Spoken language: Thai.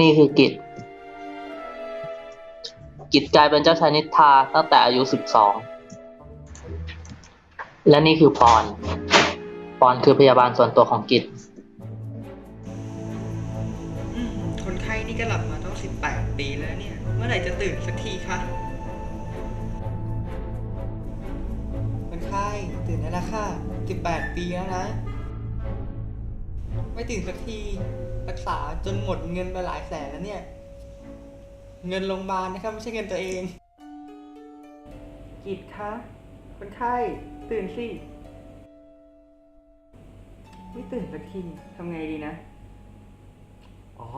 นี่คือกิจ กิจกลายเป็นเจ้าชายนิทราตั้งแต่อายุสิบสอง และนี่คือปอน ปอนคือพยาบาลส่วนตัวของกิจ อืมคนไข้นี่ก็หลับมาต้องสิบแปดปีแล้วเนี่ย เมื่อไหร่จะตื่นสักทีคะคนไข้ตื่นได้แล้วค่ะสิบแปดปีแล้วนะ ไม่ตื่นสักทีรักษาจนหมดเงินไปหลายแสนแล้วเนี่ย เงินโรงพยาบาลนะครับไม่ใช่เงินตัวเอง กิดคะคนไข้ตื่นสิไม่ตื่นสักทีทำไงดีนะ อ๋อ